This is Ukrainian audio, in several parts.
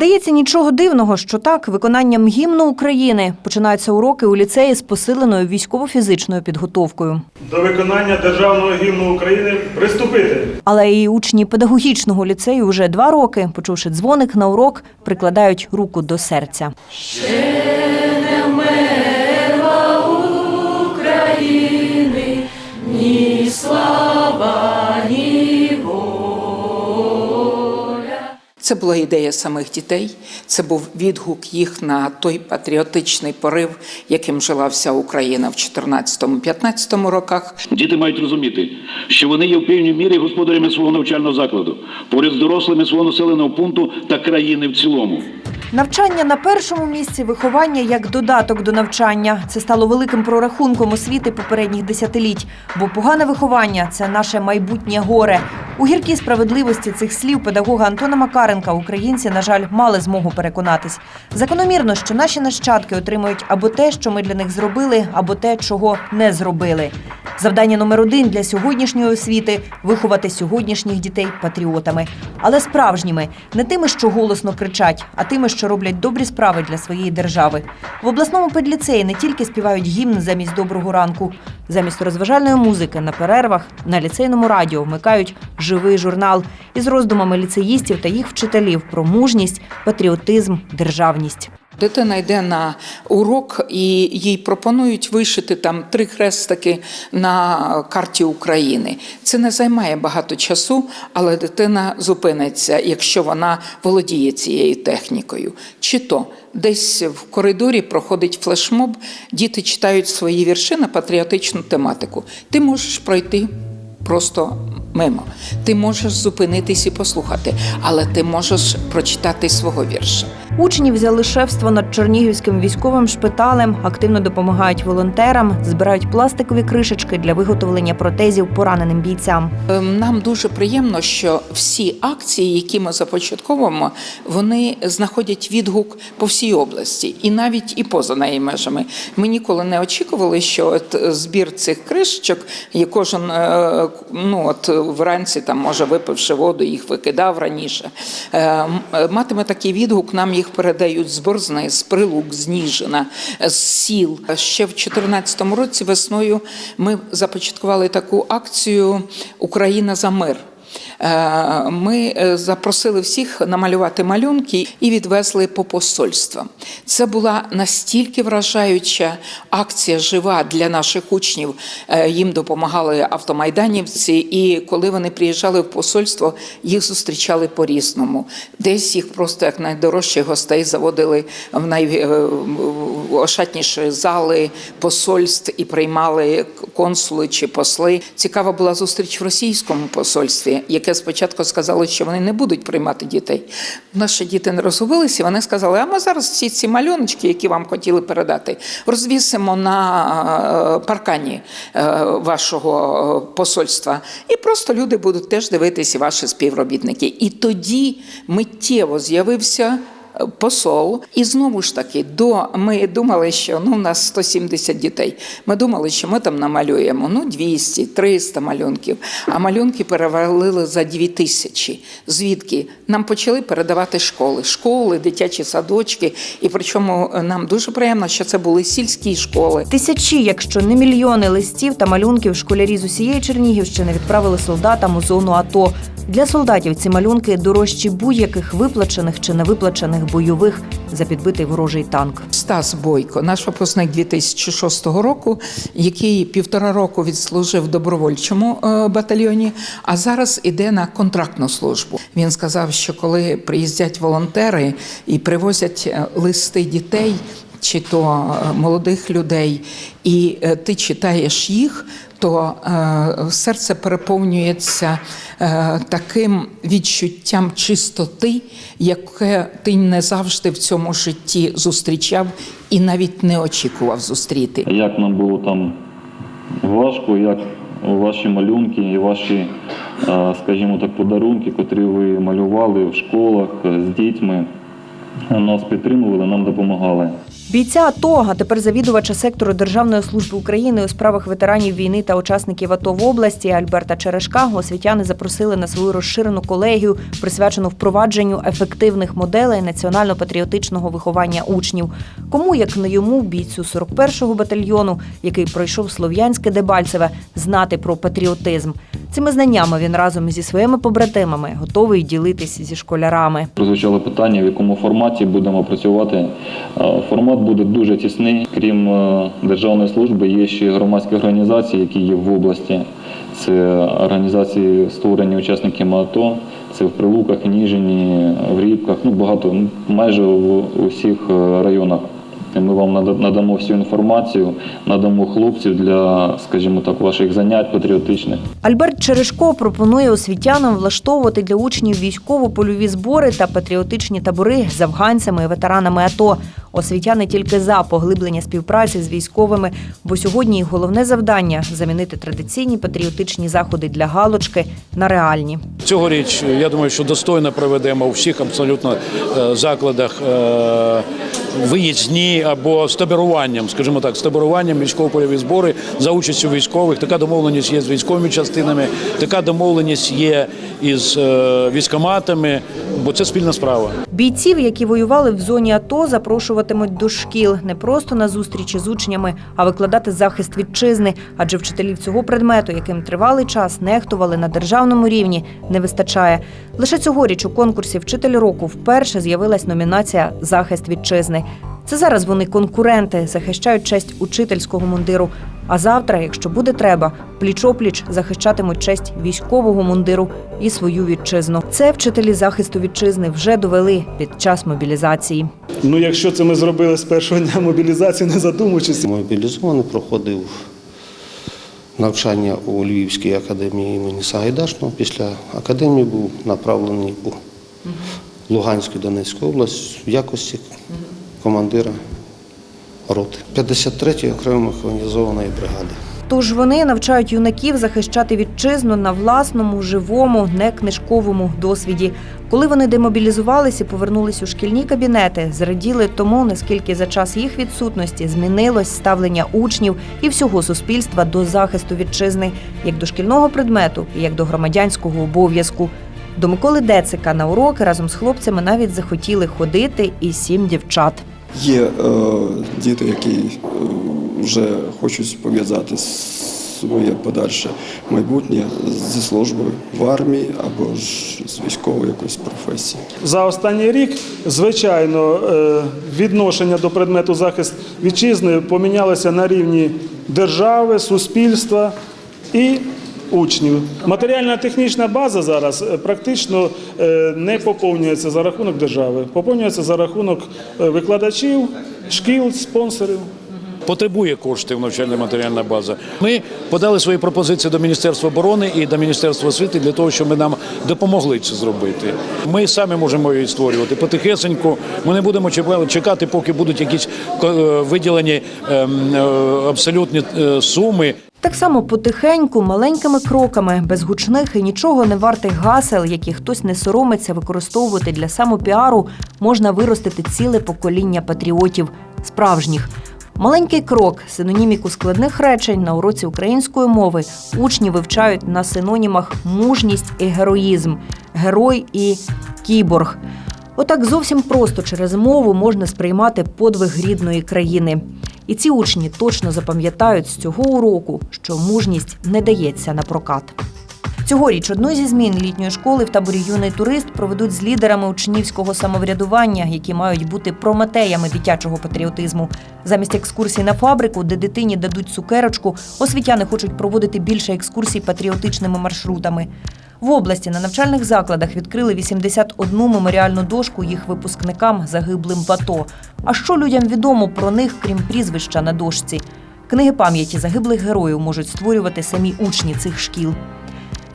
Здається, нічого дивного, що так виконанням гімну України починаються уроки у ліцеї з посиленою військово-фізичною підготовкою. До виконання державного гімну України приступити. Але і учні педагогічного ліцею вже два роки, почувши дзвоник на урок, прикладають руку до серця. Це була ідея самих дітей, це був відгук їх на той патріотичний порив, яким жила вся Україна в 14-15 роках. Діти мають розуміти, що вони є в певній мірі господарями свого навчального закладу, поряд з дорослими свого населеного пункту та країни в цілому. Навчання на першому місці, виховання як додаток до навчання. Це стало великим прорахунком освіти попередніх десятиліть. Бо погане виховання це наше майбутнє горе. У гіркій справедливості цих слів педагога Антона Макаренка українці, на жаль, мали змогу переконатись. Закономірно, що наші нащадки отримують або те, що ми для них зробили, або те, чого не зробили. Завдання номер один для сьогоднішньої освіти виховати сьогоднішніх дітей патріотами, але справжніми, не тими, що голосно кричать, а тими, що роблять добрі справи для своєї держави. В обласному педліцеї не тільки співають гімн замість доброго ранку, замість розважальної музики на перервах на ліцейному радіо вмикають живий журнал із роздумами ліцеїстів та їх вчителів про мужність, патріотизм, державність. Дитина йде на урок і їй пропонують вишити там три хрестики на карті України. Це не займає багато часу, але дитина зупиниться, якщо вона володіє цією технікою. Чи то десь в коридорі проходить флешмоб, діти читають свої вірші на патріотичну тематику. Ти можеш пройти просто мимо. Ти можеш зупинитись і послухати, але ти можеш прочитати свого вірша. Учні взяли шефство над Чернігівським військовим шпиталем, активно допомагають волонтерам, збирають пластикові кришечки для виготовлення протезів пораненим бійцям. Ем, Нам дуже приємно, що всі акції, які ми започатковуємо, вони знаходять відгук по всій області і навіть і поза неї межами. Ми ніколи не очікували, що от е, збір цих кришечок, є кожен е, ну от вранці, там може випивши воду, їх викидав раніше. е, м- е, Матиме такий відгук. Нам їх передають з Борзни, з Прилук, з Ніжина, з сіл. Ще в 2014 році весною ми започаткували таку акцію Україна за мир. Е, Ми е, запросили всіх намалювати малюнки і відвезли по посольствам. Це була настільки вражаюча акція жива для наших учнів. Е, Їм допомагали автомайданівці, і коли вони приїжджали в посольство, їх зустрічали по-різному. Десь їх просто як найдорожчих гостей заводили в найошатніші зали посольств і приймали консули чи посли. Цікава була зустріч в російському посольстві, яке спочатку сказало, що вони не будуть приймати дітей. Наші діти не розгубилися. Вони сказали: а ми зараз всі ці малюночки, які вам хотіли передати, розвісимо на е, паркані е, вашого е, посольства. І просто люди будуть теж дивитися ваші співробітники. І тоді миттєво з'явився. Посол, і знову ж таки, до ми думали, що ну у нас 170 дітей. Ми думали, що ми там намалюємо ну 200, 300 малюнків. А малюнки перевалили за 2000. Звідки нам почали передавати школи, школи, дитячі садочки. І причому е, нам дуже приємно, що це були сільські школи. Тисячі, якщо не мільйони листів та малюнків школярі з усієї Чернігівщини відправили солдатам у зону АТО. Для солдатів ці малюнки дорожчі будь-яких виплачених чи невиплачених бойових за підбитий ворожий танк. Стас Бойко, наш випускник 2006 року, який півтора року відслужив в добровольчому е, батальйоні, а зараз іде на контрактну службу. Він сказав, що коли приїздять волонтери і привозять е, листи дітей. Чи то е, молодих людей, і е, ти читаєш їх, то е, серце переповнюється таким відчуттям чистоти, яке ти не завжди в цьому житті зустрічав і навіть не очікував зустріти. Як нам було там важко, як ваші малюнки і ваші, скажімо так, подарунки, котрі ви малювали в школах з дітьми, нас підтримували, нам допомагали. Бійця АТО, а тепер завідувача сектору Державної служби України у справах ветеранів війни та учасників АТО в області Альберта Черешка освітяни запросили на свою розширену колегію, присвячену впровадженню ефективних моделей національно-патріотичного виховання учнів. Кому як не йому, бійцю 41-го батальйону, який пройшов слов'янське Дебальцеве, знати про патріотизм. Цими знаннями він разом зі своїми побратимами готовий ділитись зі школярами. Прозвучало питання, в якому форматі будемо працювати. Е, Формат буде дуже тісний. Крім е, державної служби, є ще громадські організації, які є в області. Це організації, створені учасниками АТО. Це в Прилуках, Ніжині, в Рібках, ну багато, ну, майже в усіх е, районах. Ми вам нада- надамо всю інформацію, надамо хлопців для, скажімо так, ваших занять патріотичних. Альберт Черешко пропонує освітянам влаштовувати для учнів військово-польові збори та патріотичні табори з афганцями і ветеранами АТО. Освітяни тільки за поглиблення співпраці з військовими, бо сьогодні їх головне завдання замінити традиційні патріотичні заходи для галочки на реальні. Цьогоріч, я думаю, що достойно проведемо у всіх абсолютно е, закладах е, виїзні або з таборуванням, скажімо так, з таборуванням військово-польові збори за участю військових. Така домовленість є з військовими частинами, така домовленість є із е, військоматами, бо це спільна справа. Бійців, які воювали в зоні АТО, запрошуватимуть до шкіл не просто на зустрічі з учнями, а викладати захист вітчизни. Адже вчителів цього предмету, яким тривалий час нехтували на державному рівні, не вистачає. Лише цьогоріч у конкурсі Вчитель року вперше з'явилась номінація Захист вітчизни. Це зараз вони конкуренти, захищають честь учительського мундиру. А завтра, якщо буде треба, пліч-опліч захищатимуть честь військового мундиру і свою вітчизну. Це вчителі захисту вітчизни вже довели під час мобілізації. Ну, якщо це ми зробили з першого дня мобілізації, не задумуючись, Мобілізований проходив навчання у Львівській академії імені Сагайдачного. Після академії був направлений у Луганську і Донецьку область в якості командира роти 53-ї окремої механізованої бригади. Тож вони навчають юнаків захищати вітчизну на власному, живому, не книжковому досвіді. Коли вони демобілізувалися повернулись у шкільні кабінети, зраділи тому, наскільки за час їх відсутності змінилось ставлення учнів і всього суспільства до захисту вітчизни, як до шкільного предмету, як до громадянського обов'язку. До Миколи Децика на уроки разом з хлопцями навіть захотіли ходити і сім дівчат. Є е, діти, які е, вже хочуть пов'язати своє подальше майбутнє зі службою в армії або ж з військової якоїсь професії. за останній рік, звичайно, е, відношення до предмету захист вітчизни помінялося на рівні держави, суспільства і учнів. Матеріально-технічна база зараз е, практично е, не поповнюється за рахунок держави, поповнюється за рахунок е, викладачів, шкіл, спонсорів. Потребує коштів навчальна матеріальна база. Ми подали свої пропозиції до Міністерства оборони і до Міністерства освіти для того, щоб ми нам допомогли це зробити. Ми самі можемо її створювати потихесеньку. Ми не будемо чекати- поки будуть якісь виділені ем, абсолютні суми. Так само потихеньку, маленькими кроками, без гучних і нічого не вартих гасел, які хтось не соромиться використовувати для самопіару, можна виростити ціле покоління патріотів справжніх. Маленький крок синоніміку складних речень на уроці української мови учні вивчають на синонімах мужність і героїзм, герой і кіборг. Отак зовсім просто через мову можна сприймати подвиг рідної країни. І ці учні точно запам'ятають з цього уроку, що мужність не дається на прокат. Цьогоріч одну зі змін літньої школи в таборі юний турист проведуть з лідерами учнівського самоврядування, які мають бути прометеями дитячого патріотизму. Замість екскурсій на фабрику, де дитині дадуть цукерочку, освітяни хочуть проводити більше екскурсій патріотичними маршрутами. В області на навчальних закладах відкрили 81 меморіальну дошку їх випускникам загиблим в. А що людям відомо про них, крім прізвища на дошці? Книги пам'яті загиблих героїв можуть створювати самі учні цих шкіл.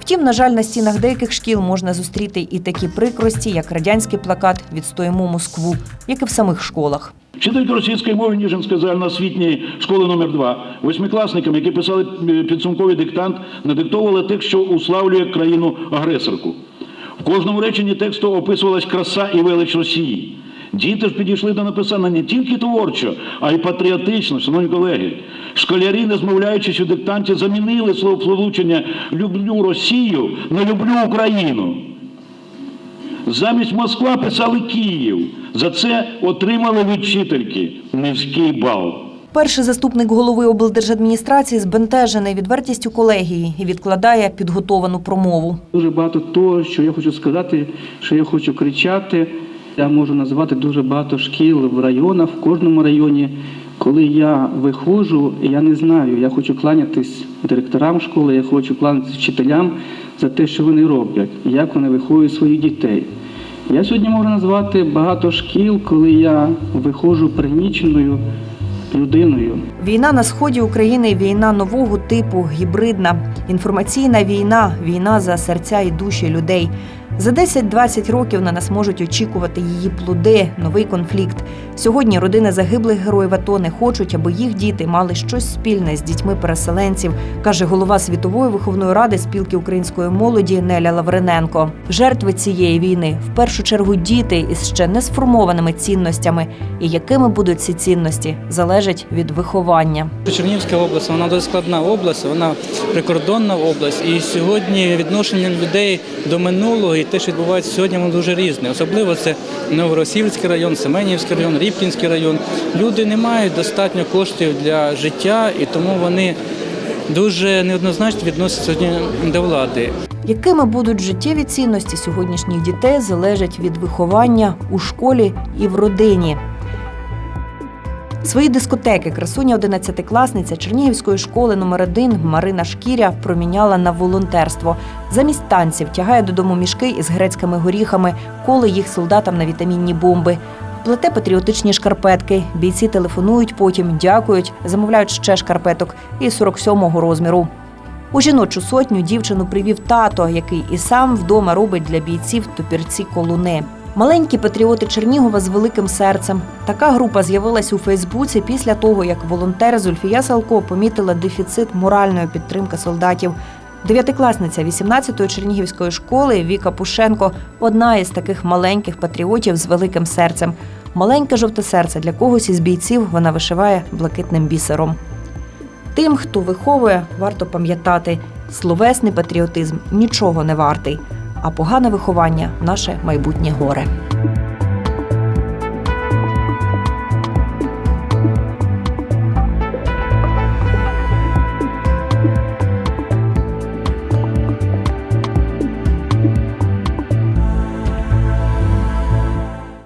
Втім, на жаль, на стінах деяких шкіл можна зустріти і такі прикрості, як радянський плакат Відстоїмо Москву, як і в самих школах. Вчителька російської мови Ніжинської загальноосвітньої школи номер 2 восьмикласникам, які писали е, підсумковий диктант, надиктовували текст, що уславлює країну-агресорку. В кожному реченні тексту описувалась краса і велич Росії. Діти ж підійшли до написання не тільки творчо, а й патріотично, шановні колеги. Школярі, не змовляючись у диктанті, замінили слово люблю Росію на люблю Україну. Замість Москва писали Київ. За це отримали від вчительки низький бал. Перший заступник голови облдержадміністрації збентежений відвертістю колегії і відкладає підготовану промову. Дуже багато того, що я хочу сказати, що я хочу кричати. Я можу назвати дуже багато шкіл в районах, в кожному районі. Коли я виходжу, я не знаю, я хочу кланятись директорам школи, я хочу кланятись вчителям за те, що вони роблять, як вони виховують своїх дітей. Я сьогодні можу назвати багато шкіл, коли я виходжу пригніченою людиною. Війна на сході України війна нового типу, гібридна, інформаційна війна, війна за серця і душі людей. За 10-20 років на нас можуть очікувати її плоди, новий конфлікт. Сьогодні родини загиблих героїв АТО не хочуть, аби їх діти мали щось спільне з дітьми переселенців, каже голова світової виховної ради спілки української молоді Неля Лавриненко. Жертви цієї війни в першу чергу діти із ще не сформованими цінностями. І якими будуть ці цінності, залежить від виховання. Чернігівська область вона дуже складна область, вона прикордонна область. І сьогодні відношення людей до минулого те, що відбувається сьогодні, воно дуже різне. Особливо це Новоросівський район, Семенівський район, Рібкінський район. Люди не мають достатньо коштів для життя, і тому вони дуже неоднозначно відносяться сьогодні до влади. Якими будуть життєві цінності сьогоднішніх дітей, залежить від виховання у школі і в родині. Свої дискотеки красуня 11-класниця Чернігівської школи номер 1 Марина Шкіря проміняла на волонтерство. Замість танців тягає додому мішки із грецькими горіхами, коли їх солдатам на вітамінні бомби. Плете патріотичні шкарпетки. Бійці телефонують потім, дякують, замовляють ще шкарпеток і 47-го розміру. У жіночу сотню дівчину привів тато, який і сам вдома робить для бійців топірці колуни. Маленькі патріоти Чернігова з великим серцем. Така група з'явилась у Фейсбуці після того, як волонтер Зульфія Салко помітила дефіцит моральної підтримки солдатів. Дев'ятикласниця 18-ї Чернігівської школи Віка Пушенко одна із таких маленьких патріотів з великим серцем. Маленьке жовте серце для когось із бійців вона вишиває блакитним бісером. Тим, хто виховує, варто пам'ятати, словесний патріотизм нічого не вартий, а погане виховання наше майбутнє горе.